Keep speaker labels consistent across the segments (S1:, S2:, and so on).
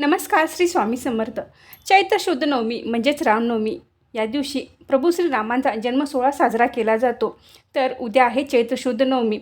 S1: नमस्कार श्री स्वामी समर्थ. चैत्र शुद्ध नवमी म्हणजेच रामनवमी या दिवशी प्रभू श्रीरामांचा जन्म सोहळा साजरा केला जातो. तर उद्या आहे चैत्र शुद्ध नवमी.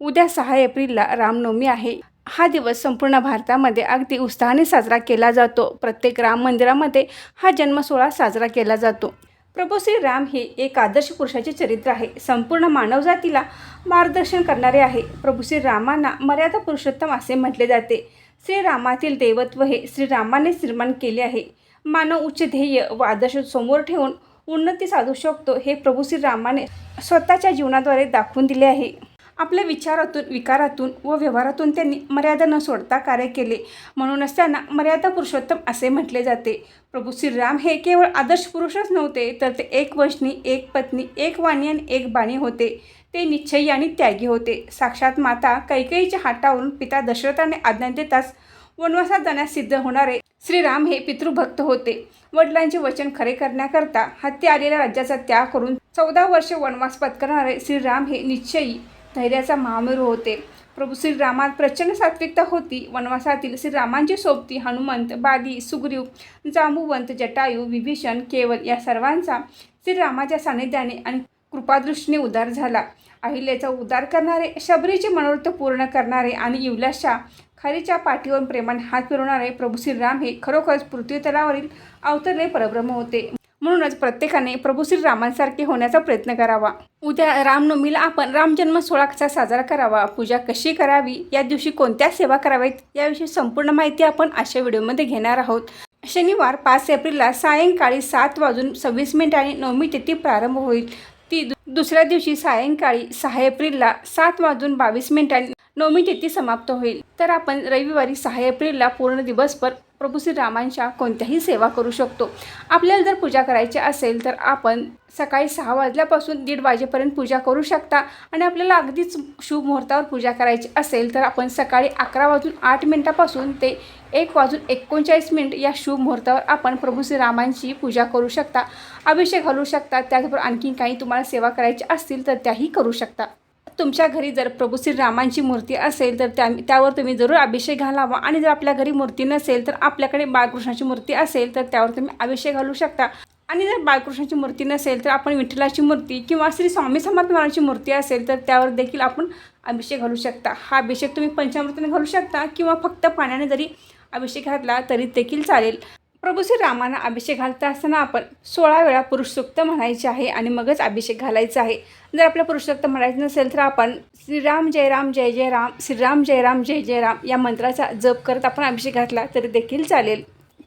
S1: उद्या सहा एप्रिलला रामनवमी आहे. हा दिवस संपूर्ण भारतामध्ये अगदी उत्साहाने साजरा केला जातो. प्रत्येक राम मंदिरामध्ये हा जन्म सोहळा साजरा केला जातो. प्रभू श्रीराम हे एक आदर्श पुरुषाचे चरित्र आहे. संपूर्ण मानवजातीला मार्गदर्शन करणारे आहे. प्रभू श्रीरामांना मर्यादा पुरुषोत्तम असे म्हटले जाते. श्रीरामातील देवत्व हे श्रीरामाने निर्माण केले आहे. मानव उच्च ध्येय व आदर्श समोर ठेवून उन्नती साधू शकतो हे प्रभू श्रीरामाने स्वतःच्या जीवनाद्वारे दाखवून दिले आहे. आपल्या विचारातून विकारातून व व्यवहारातून त्यांनी मर्यादा न सोडता कार्य केले. म्हणूनच त्यांना मर्यादा पुरुषोत्तम असे म्हटले जाते. प्रभू श्रीराम हे केवळ आदर्श पुरुषच नव्हते तर ते एक वशनी एक पत्नी एक वाणी आणि एक बाणी होते. ते निश्चयी आणि त्यागी होते. साक्षात माता कैकेयीच्या हातावरून पिता दशरथाने आज्ञा देताच वनवासात जाण्यास सिद्ध होणारे श्रीराम हे पितृभक्त होते. वडिलांचे वचन खरे करण्याकरता हत्ती आलेल्या राज्याचा त्याग करून चौदा वर्षे वनवास पत्करणारे श्रीराम हे निश्चयी धैर्याचा महामेरू होते. प्रभू श्रीरामात प्रचंड सात्विकता होती. वनवासातील श्रीरामांची सोबती हनुमंत बाली सुग्रीव जांबुवंत जटायू विभीषण केवल या सर्वांचा श्रीरामाच्या सानिध्याने आणि कृपादृष्टीने उदार झाला. अहिल्याचा उद्धार करणारे शबरीचे मनोरथ पूर्ण करणारे आणि युवलाशा खारीच्या पाठीवर प्रेमाने हात फिरवणारे प्रभू श्रीराम हे खरोखरच पृथ्वीतलावरील अवतरले परब्रह्म होते. म्हणूनच प्रत्येकाने प्रभू श्रीरामांसारखे होण्याचा प्रयत्न करावा. उद्या रामनवमीला आपण रामजन्म सोहळा कसा साजरा करावा. पूजा कशी करावी या दिवशी कोणत्या सेवा कराव्यात याविषयी संपूर्ण माहिती आपण अशा व्हिडिओमध्ये घेणार आहोत. शनिवार पाच एप्रिलला सायंकाळी सात वाजून सव्वीस मिनिटांनी नवमी तिथी प्रारंभ होईल. दुसऱ्या दिवशी सायंकाळी सहा एप्रिलला सात वाजून बावीस मिनिटांनी नवमी तिथी समाप्त होईल. तर आपण रविवारी सहा एप्रिलला पूर्ण दिवसभर प्रभू श्रीरामांच्या कोणत्याही सेवा करू शकतो. आपल्याला जर पूजा करायची असेल तर आपण सकाळी सहा वाजल्यापासून दीड वाजेपर्यंत पूजा करू शकता आणि आपल्याला अगदीच शुभ मुहूर्तावर पूजा करायची असेल तर आपण सकाळी अकरा वाजून आठ मिनटापासून ते एक वाजून एकोणचाळीस मिनिट या शुभ मुहूर्तावर आपण प्रभू श्रीरामांची पूजा करू शकता. अभिषेक घालू शकता. त्याचबरोबर आणखी काही तुम्हाला सेवा करायची असतील तर त्याही करू शकता. तुमच्या घरी जर प्रभू श्रीरामांची मूर्ती असेल तर त्या त्यावर तुम्ही जरूर अभिषेक घालावा. आणि जर आपल्या घरी मूर्ती नसेल तर आपल्याकडे बाळकृष्णाची मूर्ती असेल तर त्यावर तुम्ही अभिषेक घालू शकता. आणि जर बाळकृष्णाची मूर्ती नसेल तर आपण विठ्ठलाची मूर्ती किंवा श्री स्वामी समर्थ महाराजांची मूर्ती असेल तर त्यावर देखील आपण अभिषेक घालू शकता. हा अभिषेक तुम्ही पंचामृताने घालू शकता किंवा फक्त पाण्याने जरी अभिषेक घातला तरी देखील चालेल. प्रभू श्री रामांना अभिषेक घालता असताना आपण सोळा वेळा पुरुषसुक्त म्हणायचे आहे आणि मगच अभिषेक घालायचा आहे. जर आपलं पुरुषसुक्त म्हणायचं नसेल तर आपण श्रीराम जय राम जय जय राम श्रीराम जय राम जय जय राम या मंत्राचा जप करत आपण अभिषेक घातला तरी देखील चालेल.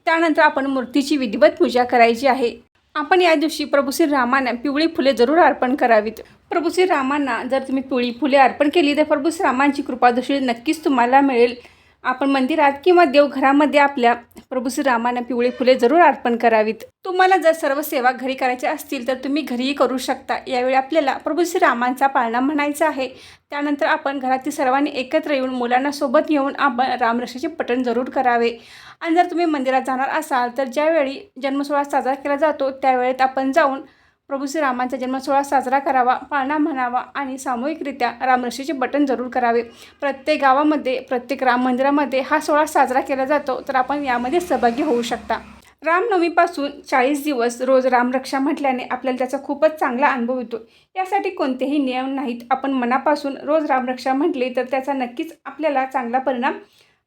S1: त्यानंतर आपण मूर्तीची विधिवत पूजा करायची आहे. आपण या दिवशी प्रभू श्री रामांना पिवळी फुले जरूर अर्पण करावीत. प्रभू श्री रामांना जर तुम्ही पिवळी फुले अर्पण केली तर प्रभू श्री रामांची कृपादृष्टी नक्कीच तुम्हाला मिळेल. आपण मंदिरात किंवा देवघरामध्ये आपल्या प्रभू श्रीरामांना पिवळी फुले जरूर अर्पण करावीत. तुम्हाला जर सर्व सेवा घरी करायच्या असतील तर तुम्ही घरीही करू शकता. यावेळी आपल्याला प्रभू श्रीरामांचा पाळणा म्हणायचा आहे. त्यानंतर आपण घरातील सर्वांनी एकत्र येऊन मुलांना सोबत येऊन आपण रामरक्षाचे पठण जरूर करावे. आणि जर तुम्ही मंदिरात जाणार असाल तर ज्यावेळी जन्मसोहळा साजरा केला जातो त्यावेळेत आपण जाऊन प्रभू श्रीरामांचा जन्मसोहळा साजरा करावा पाळणा म्हणावा आणि सामूहिकरित्या रामरशीचे बटन जरूर करावे. प्रत्येक गावामध्ये प्रत्येक राम मंदिरामध्ये हा सोहळा साजरा केला जातो तर आपण यामध्ये सहभागी होऊ शकता. रामनवमीपासून चाळीस दिवस रोज रामरक्षा म्हटल्याने आपल्याला त्याचा खूपच चांगला अनुभव येतो. यासाठी कोणतेही नियम नाहीत. आपण मनापासून रोज रामरक्षा म्हटली तर त्याचा नक्कीच आपल्याला चांगला परिणाम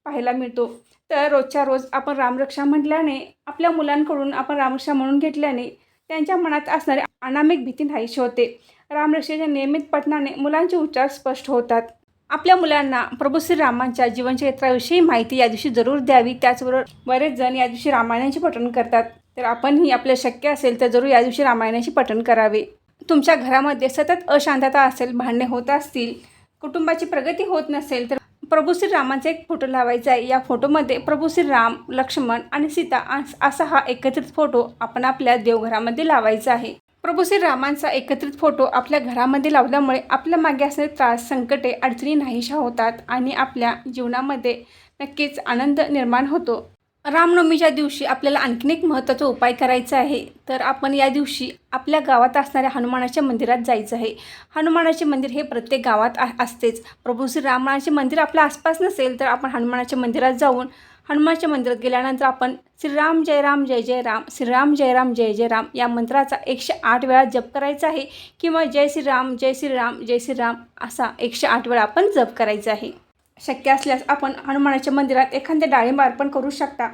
S1: पाहायला मिळतो. तर रोजच्या रोज आपण रामरक्षा म्हटल्याने आपल्या मुलांकडून आपण रामरक्षा म्हणून घेतल्याने त्यांच्या मनात असणारी अनामिक भीती नाहीशी होते. रामरक्षेच्या नियमित पठणाने मुलांचे उच्चार स्पष्ट होतात. आपल्या मुलांना प्रभू श्रीरामांच्या जीवनचरित्राविषयी माहिती या दिवशी जरूर द्यावी. त्याचबरोबर बरेच जण या दिवशी रामायणाचे पठण करतात. तर आपणही आपलं शक्य असेल तर जरूर या दिवशी रामायणाचे पठण करावे. तुमच्या घरामध्ये सतत अशांतता असेल भांडणे होत असतील कुटुंबाची प्रगती होत नसेल तर प्रभू श्रीरामांचा एक फोटो लावायचा आहे. या फोटोमध्ये प्रभू श्रीराम लक्ष्मण आणि सीता असा हा एकत्रित फोटो आपण आपल्या देवघरामध्ये लावायचा आहे. प्रभू श्रीरामांचा एकत्रित फोटो आपल्या घरामध्ये लावल्यामुळे आपल्या मागे असणारे त्रास संकटे अडचणी नाहीशा होतात आणि आपल्या जीवनामध्ये नक्कीच आनंद निर्माण होतो. रामनवमीच्या दिवशी आपल्याला आणखीन एक महत्त्वाचा उपाय करायचा आहे. तर आपण या दिवशी आपल्या गावात असणाऱ्या हनुमानाच्या मंदिरात जायचं आहे. हनुमानाचे मंदिर हे प्रत्येक गावात आ असतेच. प्रभू श्री रामाचे मंदिर आपल्या आसपास नसेल तर आपण हनुमानाच्या मंदिरात जाऊन हनुमानाच्या मंदिरात गेल्यानंतर आपण श्रीराम जय राम जय जय राम श्रीराम जय राम जय जय राम या मंत्राचा एकशे आठ वेळा जप करायचा आहे. किंवा जय श्रीराम जय श्रीराम जय श्रीराम असा एकशे आठ वेळा आपण जप करायचा आहे. शक्य असल्यास आपण हनुमानाच्या मंदिरात एखाद्या डाळिंब अर्पण करू शकता.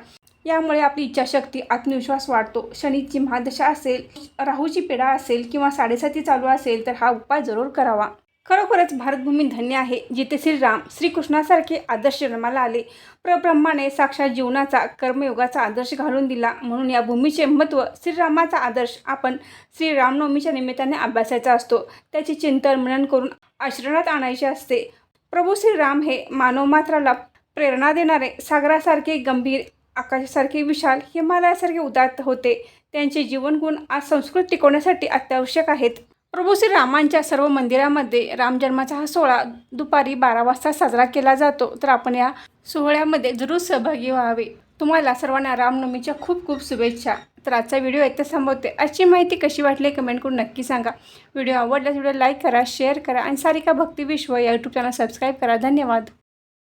S1: यामुळे आपली इच्छाशक्ती आत्मविश्वास वाढतो. शनीची महादशा असेल राहूची पिढा असेल किंवा साडेसाती चालू असेल तर हा उपाय जरूर करावा. खरोखरच भारतभूमी धन्य आहे जिथे श्रीराम श्रीकृष्णासारखे आदर्श जन्माला आले. प्रब्रह्माने साक्षात जीवनाचा कर्मयोगाचा आदर्श घालून दिला. म्हणून या भूमीचे महत्त्व श्रीरामाचा आदर्श आपण श्रीरामनवमीच्या निमित्ताने अभ्यासायचा असतो. त्याचे चिंतन मनन करून आचरणात आणायचे असते. प्रभू श्रीराम हे मानवमात्राला प्रेरणा देणारे सागरासारखे गंभीर आकाशासारखे विशाल हिमालयासारखे उदात्त होते. त्यांचे जीवनगुण आज संस्कृत टिकवण्यासाठी अत्यावश्यक आहेत. प्रभू श्रीरामांच्या सर्व मंदिरामध्ये रामजन्माचा हा सोहळा दुपारी बारा वाजता साजरा केला जातो. तर आपण या सोहळ्यामध्ये जरूर सहभागी व्हावे. तुम्हाला सर्वांना रामनवमीच्या खूप खूप शुभेच्छा. तर आजचा व्हिडिओ इथं संपवते आजची माहिती कशी वाटली कमेंट करून नक्की सांगा. व्हिडिओ आवडल्यास व्हिडिओ लाईक करा शेअर करा आणि सारिका भक्ती विश्व या यूट्यूब चॅनल सबस्क्राईब करा. धन्यवाद.